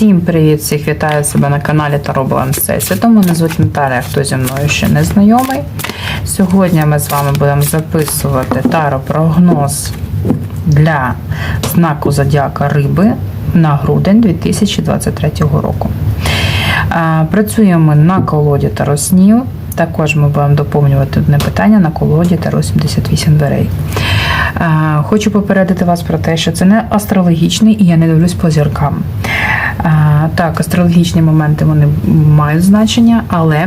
Всім привіт! Всіх вітаю себе на каналі Таро Баланс Світу. Мене звуть Наталя, хто зі мною ще не знайомий. Сьогодні ми з вами будемо записувати таро прогноз для знаку Зодіака Риби на грудень 2023 року. Працюємо на колоді Таро снів. Також ми будемо доповнювати одне питання на колоді Таро 78 дверей. Хочу попередити вас про те, що це не астрологічний і я не дивлюсь по зіркам. Так, астрологічні моменти вони мають значення, але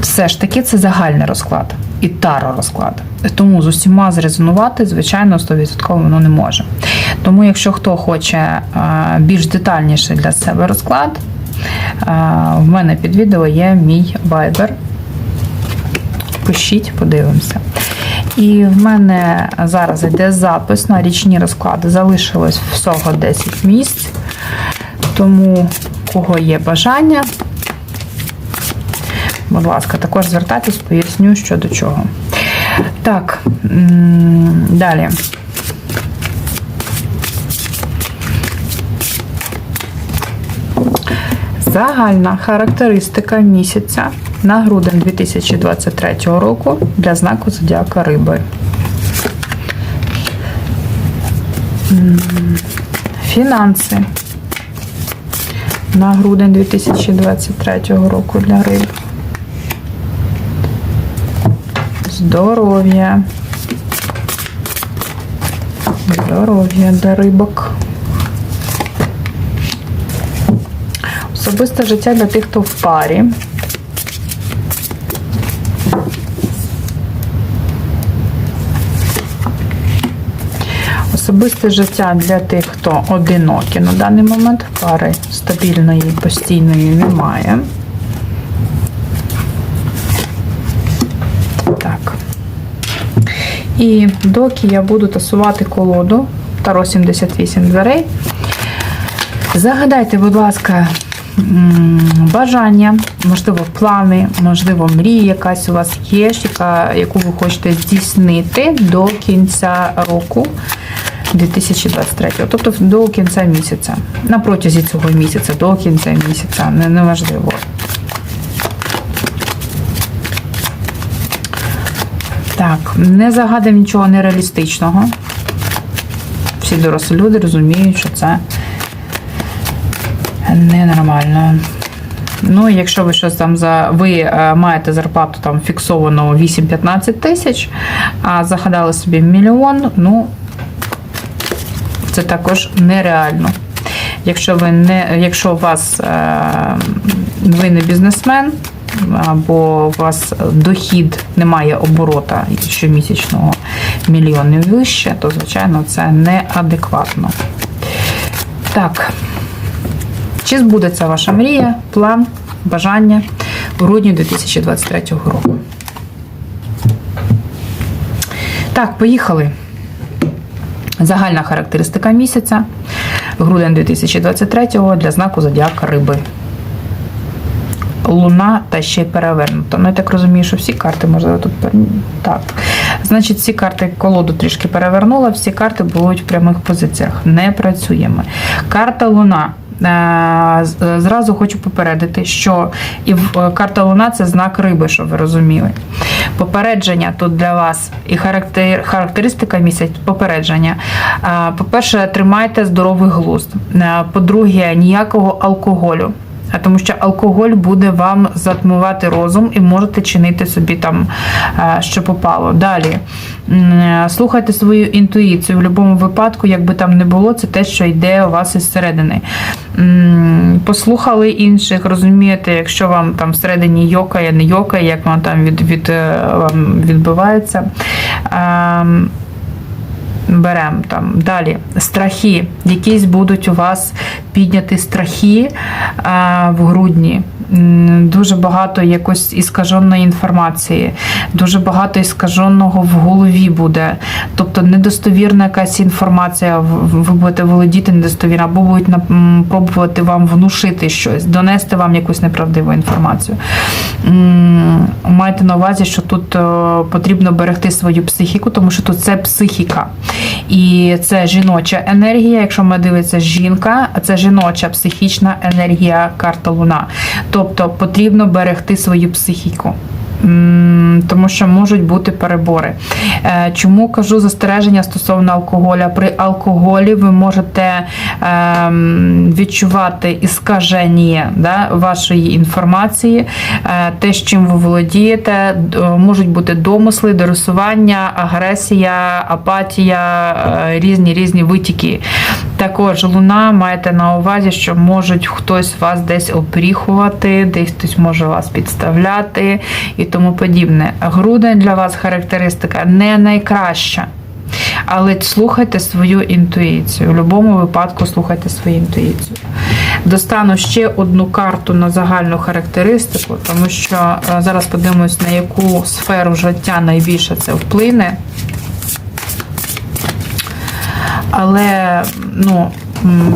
все ж таки це загальний розклад і таро розклад. Тому з усіма зрезонувати, звичайно, 100% воно не може. Тому, якщо хто хоче більш детальніше для себе розклад, в мене під відео є мій Viber. Пишіть, подивимося. І в мене зараз йде запис на річні розклади. Залишилось всього 10 місць. Тому, кого є бажання, будь ласка, також звертайтесь, поясню, що до чого. Так, далі. Загальна характеристика місяця на грудень 2023 року для знаку Зодіака Риби. Фінанси на грудень 2023 року для риб. Здоров'я. Здоров'я для рибок. Особисте життя для тих, хто в парі. Особисте життя для тих, хто одинокі на даний момент пари стабільної, постійної немає. Так. І доки я буду тасувати колоду Таро 78 дверей, загадайте, будь ласка, бажання, можливо, плани, можливо, мрія якась у вас є, яку ви хочете здійснити до кінця року 2023, тобто до кінця місяця. На протязі цього місяця, до кінця місяця, не- неважливо. Так, не загадуємо нічого нереалістичного. Всі дорослі люди розуміють, що це ненормально. Ну, якщо ви щось там за. Ви е, маєте зарплату там фіксовану 8-15 тисяч, а загадали собі мільйон, ну це також нереально. Якщо ви не, якщо у вас е, ви не бізнесмен, або у вас дохід немає оборота щомісячного мільйон вище, то звичайно це неадекватно. Так. Чи збудеться ваша мрія, план, бажання у грудні 2023 року? Так, поїхали. Загальна характеристика місяця. Грудень 2023 для знаку Зодіака Риби. Луна та ще й перевернута. Ну, я так розумію, що всі карти, можливо, тут так. Значить, всі карти колоду трішки перевернула, всі карти будуть в прямих позиціях. Не працюємо. Карта Луна. Е, з- Зразу хочу попередити, що і е, карта Луна це знак риби, щоб ви розуміли. Попередження тут для вас і характеристика місяць попередження. Е, По-перше, тримайте здоровий глузд. Е, По-друге, ніякого алкоголю. А тому що алкоголь буде вам затмувати розум і можете чинити собі там, е, що попало. Далі слухайте свою інтуїцію. В будь-якому випадку, як би там не було, це те, що йде у вас із середини. Послухали інших, розумієте, якщо вам там всередині йокає, не йокає, як воно там від, від, е, вам відбувається. Ем, Беремо там далі страхи. Якісь будуть у вас підняті страхи а, в грудні. Дуже багато якось іскаженої інформації, дуже багато іскаженого в голові буде. Тобто недостовірна якась інформація, ви будете володіти недостовірно, або будуть пробувати вам внушити щось, донести вам якусь неправдиву інформацію. Майте на увазі, що тут е, потрібно берегти свою психіку, тому що тут це психіка. І це жіноча енергія. Якщо ми дивиться жінка, це жіноча психічна енергія карта Луна. Тобто потрібно берегти свою психіку. Тому що можуть бути перебори. Е, Чому кажу застереження стосовно алкоголя? При алкоголі ви можете ем, відчувати іскаження да, вашої інформації, е, те, з чим ви володієте, можуть бути домисли, дорисування, агресія, апатія, е, різні різні витіки. Також луна маєте на увазі, що можуть хтось вас десь обріхувати, десь хтось може вас підставляти і тому подібне. Грудень для вас характеристика не найкраща. Але слухайте свою інтуїцію. В будь-якому випадку слухайте свою інтуїцію. Достану ще одну карту на загальну характеристику, тому що е, зараз подивимось, на яку сферу життя найбільше це вплине. Але ну,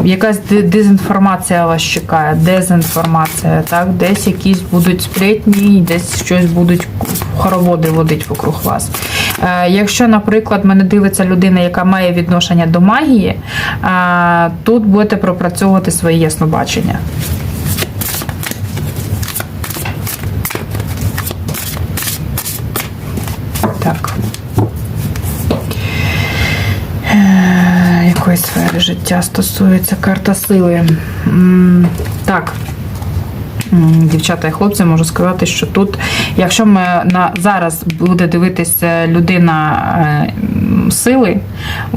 якась дезінформація вас чекає, дезінформація, так? Десь якісь будуть сплетні, десь щось будуть хороводи водить вокруг вас. Е, Якщо, наприклад, мене дивиться людина, яка має відношення до магії, е, тут будете пропрацьовувати своє яснобачення. Так. Якої сфери життя стосується карта сили? Так. Дівчата і хлопці, можу сказати, що тут, якщо ми на зараз буде дивитися людина е, сили,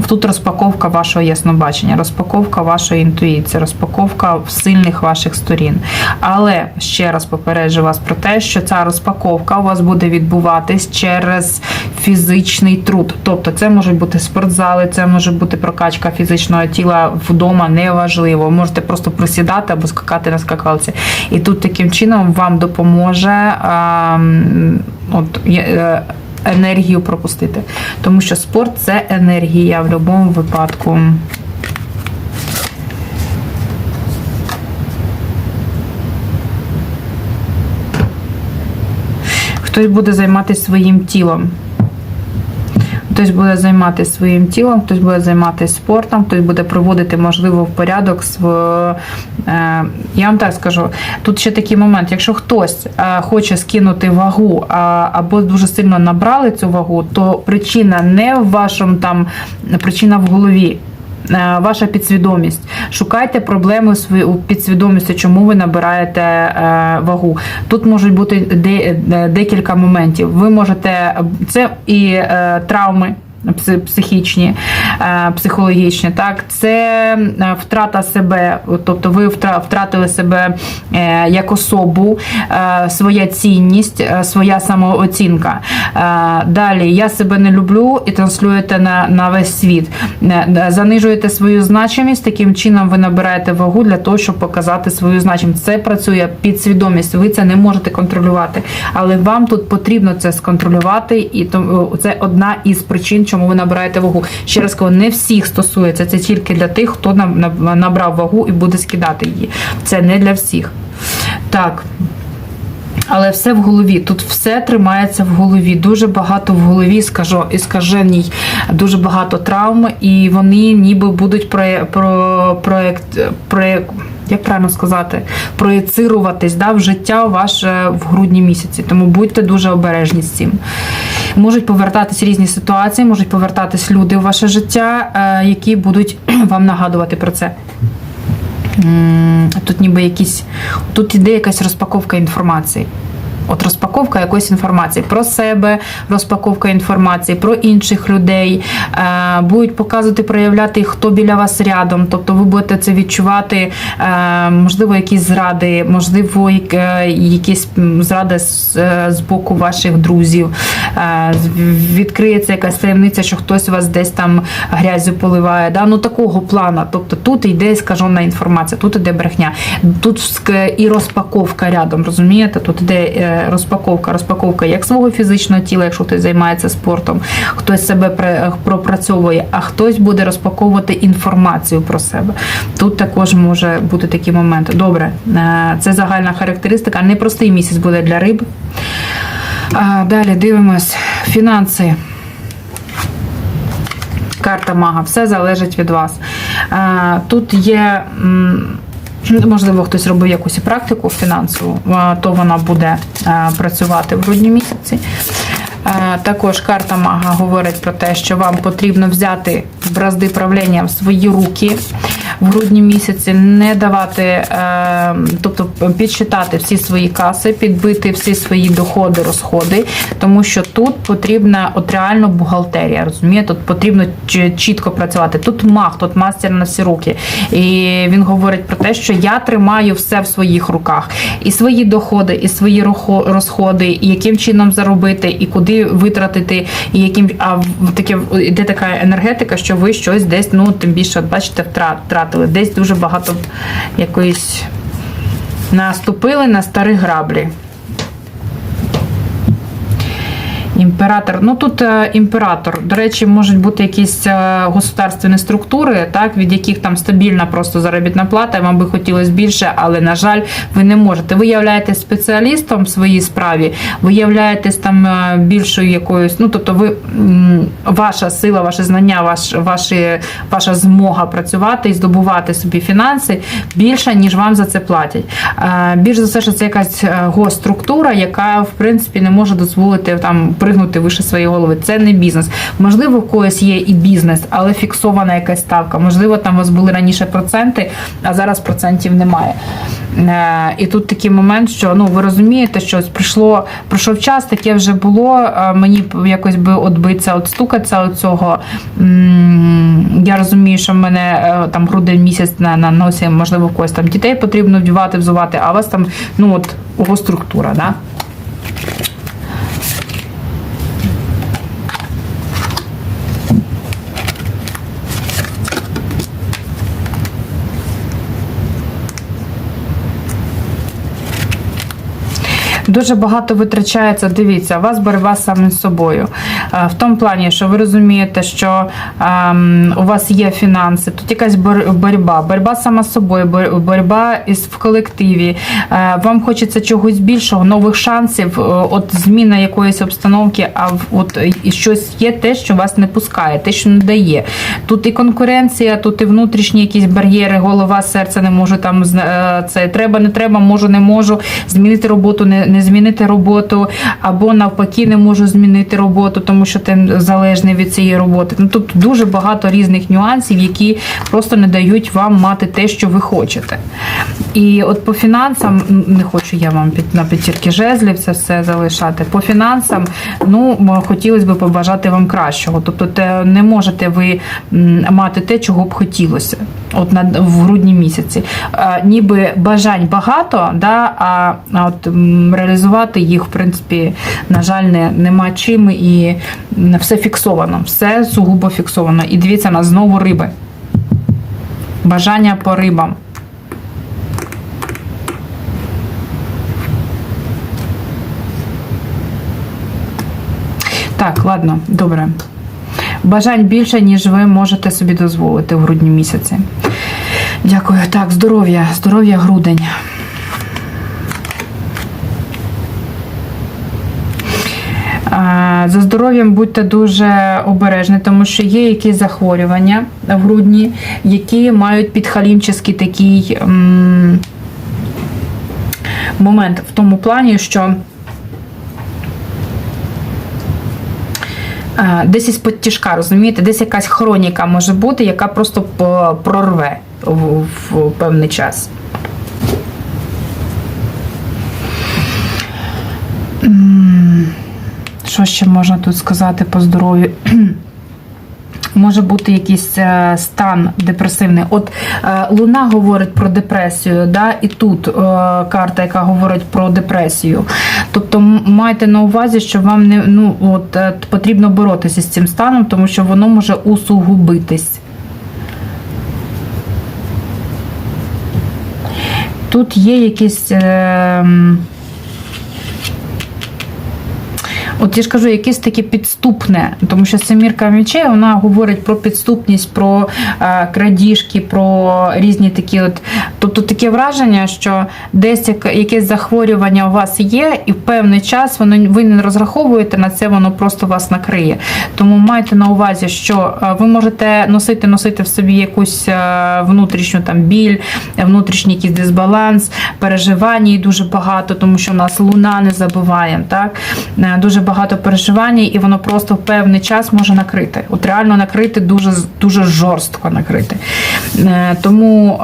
тут розпаковка вашого яснобачення, розпаковка вашої інтуїції, розпаковка сильних ваших сторін. Але ще раз попереджу вас про те, що ця розпаковка у вас буде відбуватись через фізичний труд. Тобто, це можуть бути спортзали, це може бути прокачка фізичного тіла вдома, неважливо. Можете просто присідати або скакати на скакалці. І тут таким чином вам допоможе ем, от, е, енергію пропустити. Тому що спорт це енергія в будь-якому випадку. Хтось буде займатися своїм тілом. Хтось буде займатися своїм тілом, хтось буде займатися спортом, хтось буде проводити, можливо, в порядок св- е, Я вам так скажу, тут ще такий момент, якщо хтось е, хоче скинути вагу або дуже сильно набрали цю вагу, то причина не в вашому там, причина в голові. Е, Ваша підсвідомість. Шукайте проблеми у підсвідомості, чому ви набираєте е, вагу. Тут можуть бути е, декілька моментів. Ви можете це і травми. Пси- Психічні, е, психологічні, так це е, втрата себе, тобто ви втратили себе е, як особу, своя цінність, своя самооцінка. Далі я себе не люблю і транслюєте на, на весь світ. Занижуєте свою значимість, таким чином ви набираєте вагу для того, щоб показати свою значимість. Це працює підсвідомість. Ви це не можете контролювати, але вам тут потрібно це сконтролювати, і це одна із причин, чому ви набираєте вагу. Ще раз кажу, не всіх стосується. Це тільки для тих, хто наб- наб- набрав вагу і буде скидати її. Це не для всіх. Так. Але все в голові. Тут все тримається в голові. Дуже багато в голові скажу, іскаженій, дуже багато травм, і вони ніби будуть про, про, проєкт, проєкт, як правильно сказати, проєцируватись да, в життя ваше в грудні місяці. Тому будьте дуже обережні з цим. Можуть повертатись різні ситуації, можуть повертатись люди у ваше життя, е, які будуть вам нагадувати про це. Тут ніби якісь. Тут іде якась розпаковка інформації. От розпаковка якоїсь інформації про себе, розпаковка інформації про інших людей, е, будуть показувати, проявляти, хто біля вас рядом. Тобто ви будете це відчувати, е, можливо, якісь зради, можливо, е, якісь зради з, боку ваших друзів. Відкриється якась таємниця, що хтось вас десь там грязю поливає. Да? Ну такого плану. Тобто тут йде скажена інформація, тут іде брехня, тут і розпаковка рядом, розумієте? Тут іде розпаковка, розпаковка як свого фізичного тіла, якщо хтось займається спортом, хтось себе пропрацьовує, а хтось буде розпаковувати інформацію про себе. Тут також може бути такі моменти. Добре, е, це загальна характеристика. Непростий місяць буде для риб. Далі дивимось. Фінанси. Карта мага, все залежить від вас. Е, Тут є, можливо, хтось робив якусь практику фінансову, то вона буде працювати в грудні місяці. Також карта мага говорить про те, що вам потрібно взяти бразди правління в свої руки в грудні місяці, не давати, е, тобто підсчитати всі свої каси, підбити всі свої доходи, розходи, тому що тут потрібна от реально бухгалтерія. Розумієте, тут потрібно чітко працювати. Тут мах, тут мастер на всі руки. І він говорить про те, що я тримаю все в своїх руках, і свої доходи, і свої розходи, і яким чином заробити, і куди витратити, і яким а таке йде така енергетика, що ви щось десь, ну тим більше, бачите, втра- втратили. Десь дуже багато якоїсь наступили на старі граблі. Імператор, ну тут е, імператор. До речі, можуть бути якісь е, государственні структури, так від яких там стабільна просто заробітна плата. Вам би хотілося більше, але на жаль, ви не можете. Ви являєтесь спеціалістом в своїй справі, ви являєтесь там е, більшою якоюсь. Ну тобто, ви ваша сила, ваше знання, ваш, ваші, ваша змога працювати і здобувати собі фінанси більша, ніж вам за це платять. Більш за все, що це якась госструктура, яка в принципі не може дозволити там пригнути вище своєї голови. Це не бізнес. Можливо, в когось є і бізнес, але фіксована якась ставка. Можливо, там у вас були раніше проценти, а зараз процентів немає. Е, І тут такий момент, що ну ви розумієте, що прийшло, прийшов час, таке вже було. е, Мені якось би отбитися, отстукатися від цього. Я розумію, що в мене е, там грудень місяць на, на носі, можливо, когось там дітей потрібно вдівати, взувати, а у вас там ну от ого структура, да? Дуже багато витрачається. Дивіться, у вас боротьба саме з собою. Е, В тому плані, що ви розумієте, що ем, у вас є фінанси, тут якась боротьба, боротьба сама з собою, боротьба в колективі. Е, Вам хочеться чогось більшого, нових шансів, е, от зміна якоїсь обстановки, а от щось є те, що вас не пускає, те, що не дає. Тут і конкуренція, тут і внутрішні якісь бар'єри, голова, серце не можу там це треба, не треба, можу, не можу змінити роботу, не, не змінити роботу, або навпаки, не можу змінити роботу, тому що ти залежний від цієї роботи. Ну тут дуже багато різних нюансів, які просто не дають вам мати те, що ви хочете. І от по фінансам не хочу я вам під на п'ятірки жезлів це все залишати. По фінансам, ну хотілося б побажати вам кращого. Тобто, те не можете ви мати те, чого б хотілося. От на в грудні місяці, а, ніби бажань багато, да, а, а от м, реалізувати їх, в принципі, на жаль, не, нема чим і все фіксовано, все сугубо фіксовано. І дивіться на знову риби. Бажання по рибам. Так, ладно, добре. Бажань більше, ніж ви можете собі дозволити в грудні місяці. Дякую. Так, здоров'я, здоров'я грудень. За здоров'ям будьте дуже обережні, тому що є якісь захворювання в грудні, які мають підхалімческий такий момент в тому плані, що е, десь із підтяжка, розумієте, десь якась хроніка може бути, яка просто прорве в, в певний час. Що ще можна тут сказати по здоров'ю? Може бути якийсь е, стан депресивний. От е, Луна говорить про депресію, да? і тут е, карта, яка говорить про депресію. Тобто майте на увазі, що вам не ну, от, потрібно боротися з цим станом, тому що воно може усугубитись. Тут є якісь. От я ж кажу, якесь таке підступне, тому що семірка мечей вона говорить про підступність, про е, крадіжки, про різні такі, от, тобто таке враження, що десь якесь захворювання у вас є, і в певний час воно ви не розраховуєте на це, воно просто вас накриє. Тому майте на увазі, що е, ви можете носити, носити в собі якусь е, внутрішню там біль, внутрішній якийсь дисбаланс, переживань їй дуже багато, тому що у нас луна не забуваємо, так? Дуже багато переживань, і воно просто в певний час може накрити. От реально накрити дуже, дуже жорстко накрити. Е, Тому.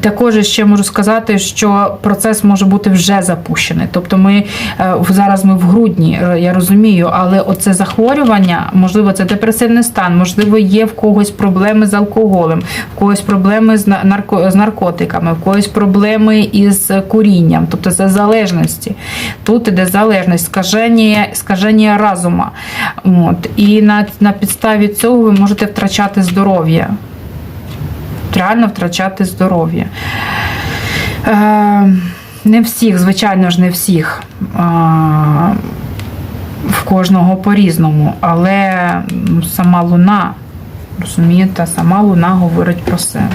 Також ще можу сказати, що процес може бути вже запущений. Тобто, ми е, зараз ми в грудні, е, я розумію, але оце захворювання, можливо, це депресивний стан, можливо, є в когось проблеми з алкоголем, в когось проблеми з на- нарко- з наркотиками, в когось проблеми із курінням, тобто це залежності. Тут іде залежність, скаження, скаження разума. От. І на, на підставі цього ви можете втрачати здоров'я реально втрачати здоров'я. Е, не всіх, звичайно ж, не всіх. Е, в кожного по-різному, але ну, сама луна, розумієте, сама луна говорить про себе.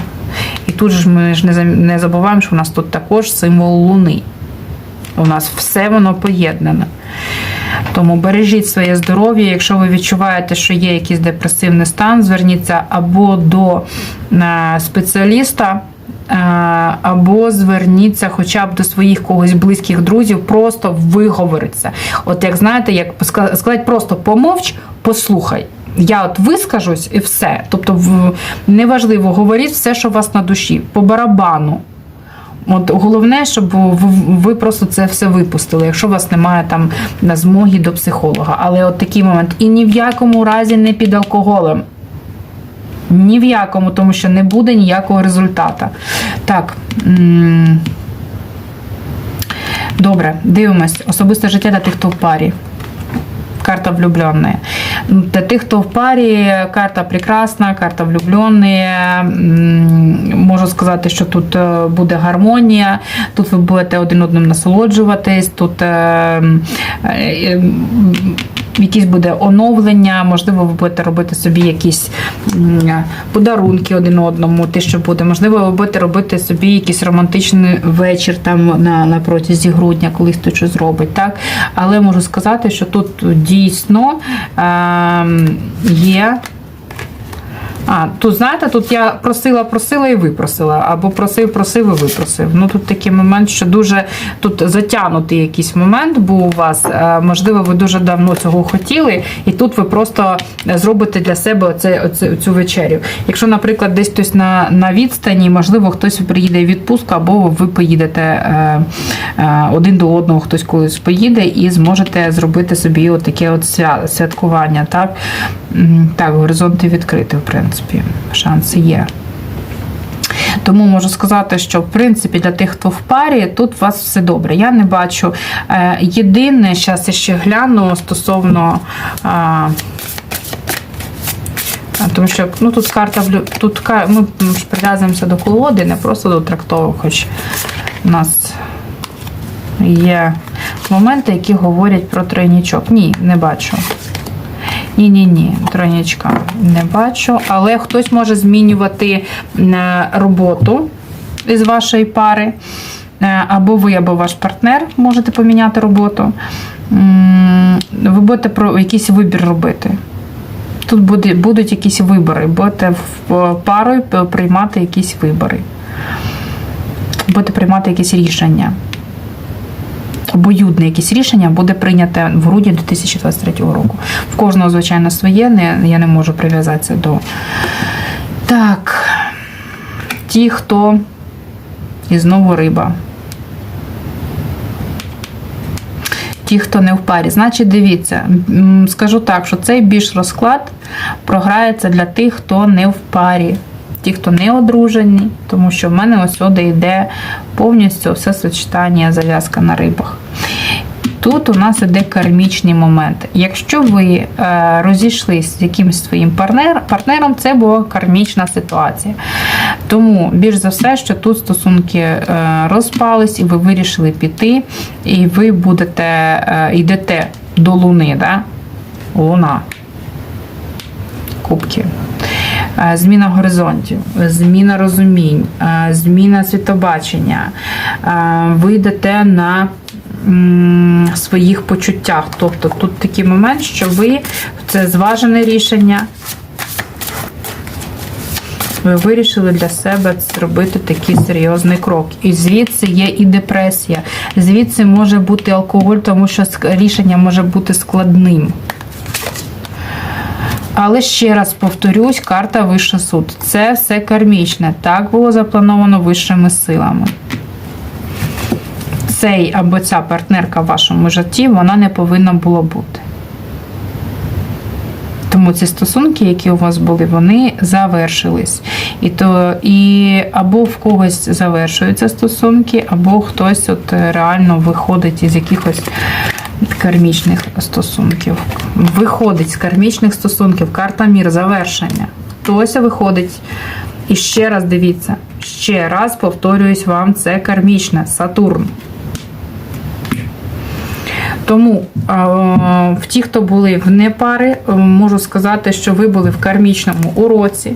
І тут ж ми ж не забуваємо, що у нас тут також символ луни. У нас все воно поєднане. Тому бережіть своє здоров'я. Якщо ви відчуваєте, що є якийсь депресивний стан, зверніться або до е, спеціаліста, е, або зверніться хоча б до своїх когось близьких друзів, просто виговориться. От як знаєте, як сказати, просто помовч, послухай. Я от вискажусь і все. Тобто, неважливо, говоріть все, що у вас на душі, по барабану. От головне, щоб ви, просто це все випустили, якщо у вас немає там на змоги до психолога. Але от такий момент. І ні в якому разі не під алкоголем. Ні в якому, тому що не буде ніякого результату. Так. Добре, дивимось. Особисте життя для тих, хто в парі. Карта влюбленные. Для тих, хто в парі, карта прекрасна, карта влюбленные. Можу сказати, що тут е, буде гармонія, тут ви будете один одним насолоджуватись, тут е, е, якісь буде оновлення, можливо, ви будете робити собі якісь подарунки один одному, те, що буде. Можливо, ви будете робити собі якийсь романтичний вечір там на, на протязі грудня, колись хтось щось зробить. Так? Але можу сказати, що тут дійсно е, є. А, тут, знаєте, тут я просила, просила і випросила, або просив, просив і випросив. Ну тут такий момент, що дуже тут затягнутий якийсь момент був у вас. Е, Можливо, ви дуже давно цього хотіли, і тут ви просто зробите для себе оце, оце, цю вечерю. Якщо, наприклад, десь хтось на, на відстані, можливо, хтось приїде в відпустку, або ви поїдете е, е, один до одного, хтось колись поїде і зможете зробити собі от таке от свя- святкування. Так, так горизонти відкриті, в принципі, шанси є. Тому можу сказати, що в принципі для тих, хто в парі, тут у вас все добре. Я не бачу. Е, Єдине, зараз я ще гляну стосовно. Тому що ну, тут карта тут ми прив'язуємося до колоди, не просто до трактовок, хоч у нас є моменти, які говорять про тройнічок. Ні, не бачу. Ні, ні, ні, тройнічка не бачу. Але хтось може змінювати е, роботу із вашої пари. Е, Або ви, або ваш партнер можете поміняти роботу. Ви будете про якийсь вибір робити. Тут буде, будуть якісь вибори, будете парою приймати якісь вибори. Будете приймати якісь рішення. Обоюдне якесь рішення буде прийняте в грудні 2023 року. В кожного, звичайно, своє, не, я не можу прив'язатися до. Так. Ті, хто. І знову риба. Ті, хто не в парі. Значить, дивіться, скажу так, що цей більш розклад програється для тих, хто не в парі. Ті, хто не одружені, тому що в мене ось сюди йде повністю все сочетання зав'язка на рибах. Тут у нас іде кармічний момент. Якщо ви е, розійшлись з якимось своїм партнер, партнером, це була кармічна ситуація. Тому більш за все, що тут стосунки е, розпались, і ви вирішили піти, і ви будете е, йдете до Луни, да? Луна. Кубки. Е, Зміна горизонтів, зміна розумінь, е, зміна світобачення. Е, Ви йдете на своїх почуттях. Тобто тут такий момент, що ви це зважене рішення. Ви вирішили для себе зробити такий серйозний крок. І звідси є і депресія. Звідси може бути алкоголь, тому що рішення може бути складним. Але ще раз повторюсь, карта Вищий суд. Це все кармічне. Так було заплановано вищими силами. Цей або ця партнерка в вашому житті, вона не повинна була бути. Тому ці стосунки, які у вас були, вони завершились. І то і або в когось завершуються стосунки, або хтось от е, реально виходить із якихось кармічних стосунків. Виходить з кармічних стосунків, карта мір, завершення. Хтось виходить. І ще раз дивіться, ще раз повторююсь вам, це кармічне, Сатурн. Тому в ті, хто були в непари, можу сказати, що ви були в кармічному уроці.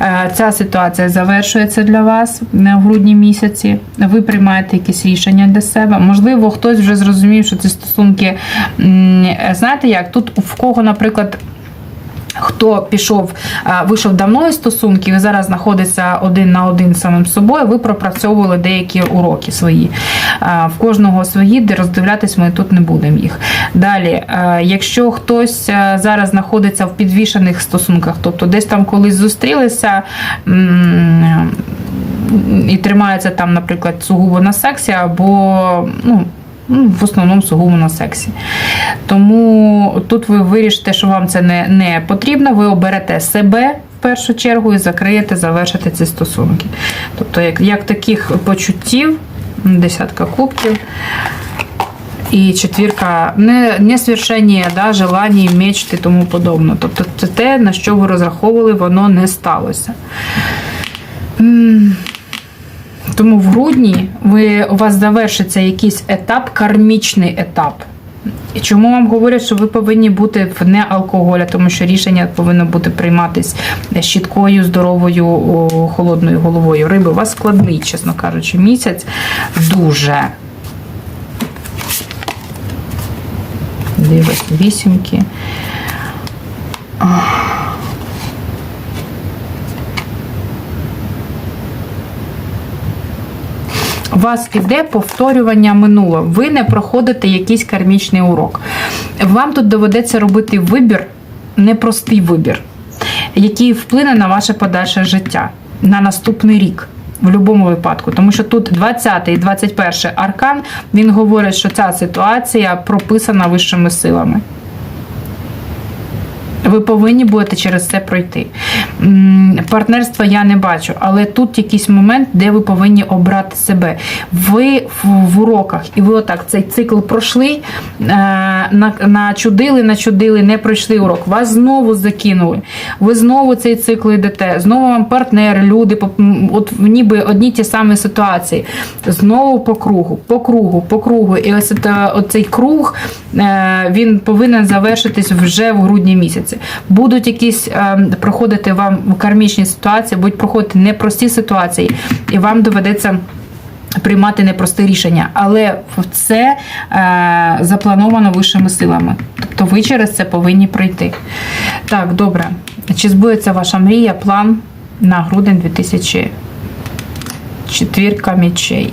Е, Ця ситуація завершується для вас в грудні місяці. Ви приймаєте якісь рішення для себе. Можливо, хтось вже зрозумів, що ці стосунки, знаєте як, тут в кого, наприклад, Хто пішов, вийшов давно із стосунків і зараз знаходиться один на один самим собою, ви пропрацьовували деякі уроки свої. В кожного свої, де роздивлятись ми тут не будемо їх. Далі, якщо хтось зараз знаходиться в підвішених стосунках, тобто десь там колись зустрілися. І тримається там, наприклад, сугубо на сексі, або ну, ну, в основному сугубо на сексі. Тому тут ви вирішите, що вам це не, не потрібно, ви оберете себе в першу чергу і закриєте, завершите ці стосунки. Тобто, як, як таких почуттів, десятка кубків. І четвірка не, не свершення, да, желання, мечти і тому подобне. Тобто це те, на що ви розраховували, воно не сталося. Тому в грудні ви, у вас завершиться якийсь етап, кармічний етап. Чому вам говорять, що ви повинні бути в алкоголя, тому що рішення повинно бути прийматись з чіткою, здоровою, холодною головою. Риби у вас складний, чесно кажучи, місяць дуже. Дивись, вісімки. У вас іде повторювання минулого. Ви не проходите якийсь кармічний урок. Вам тут доведеться робити вибір, непростий вибір, який вплине на ваше подальше життя на наступний рік. В будь-якому випадку, тому що тут 20 і 21 аркан він говорить, що ця ситуація прописана вищими силами. Ви повинні будете через це пройти. Партнерства я не бачу, але тут якийсь момент, де ви повинні обрати себе. Ви в, уроках, і ви отак цей цикл пройшли, е, начудили, начудили, не пройшли урок. Вас знову закинули. Ви знову цей цикл йдете, знову вам партнер, люди, от ніби одні ті самі ситуації. Знову по кругу, по кругу, по кругу. І ось це, оцей круг е, він повинен завершитись вже в грудні місяці. Будуть якісь е, проходити вам кармічні ситуації, будуть проходити непрості ситуації, і вам доведеться. Приймати непросте рішення, але це е, заплановано вищими силами. Тобто ви через це повинні пройти. Так, добре. Чи збудеться ваша мрія, план на грудень 2004 мічей?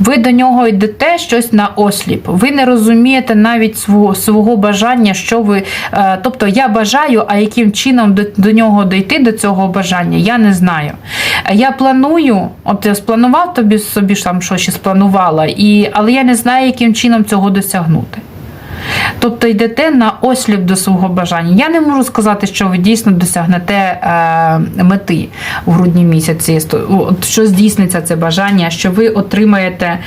Ви до нього йдете щось на осліп. Ви не розумієте навіть свого, свого бажання, що ви. е, Тобто я бажаю, а яким чином до, до нього дійти, до цього бажання, я не знаю. Я планую, от я спланував тобі собі там що ще спланувала, і, але я не знаю, яким чином цього досягнути. Тобто йдете на осліп до свого бажання. Я не можу сказати, що ви дійсно досягнете е, мети в грудні місяці, що здійсниться це бажання, що ви отримаєте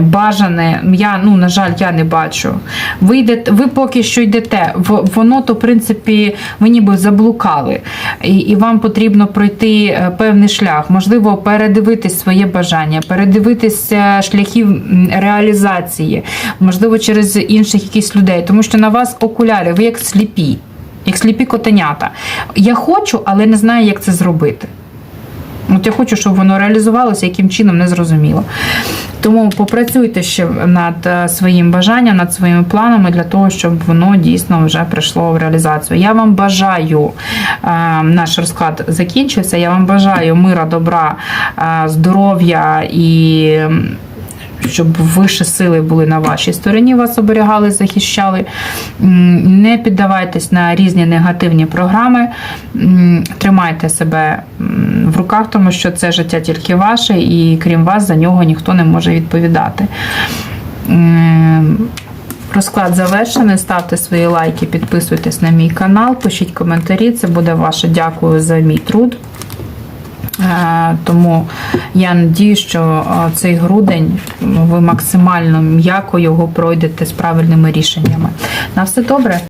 бажане. Я, ну, на жаль, я не бачу. Ви, йдете, ви поки що йдете, воно то, в принципі, ви ніби заблукали, і, і вам потрібно пройти е, певний шлях, можливо, передивитись своє бажання, передивитися шляхів реалізації, можливо, через інших якихось людей, тому що на вас окуляри, ви як сліпі, як сліпі котенята. Я хочу, але не знаю, як це зробити. От я хочу, щоб воно реалізувалося, яким чином не зрозуміло. Тому попрацюйте ще над е, своїм бажанням, над своїми планами для того, щоб воно дійсно вже прийшло в реалізацію. Я вам бажаю, е, наш розклад закінчився. Я вам бажаю мира, добра, е, здоров'я і. Щоб вищі сили були на вашій стороні, вас оберігали, захищали. Не піддавайтесь на різні негативні програми, тримайте себе в руках, тому що це життя тільки ваше, і крім вас за нього ніхто не може відповідати. Розклад завершений. Ставте свої лайки, підписуйтесь на мій канал, пишіть коментарі. Це буде ваше дякую за мій труд. Е, Тому я надію, що е, цей грудень ви максимально м'яко його пройдете з правильними рішеннями. На все добре.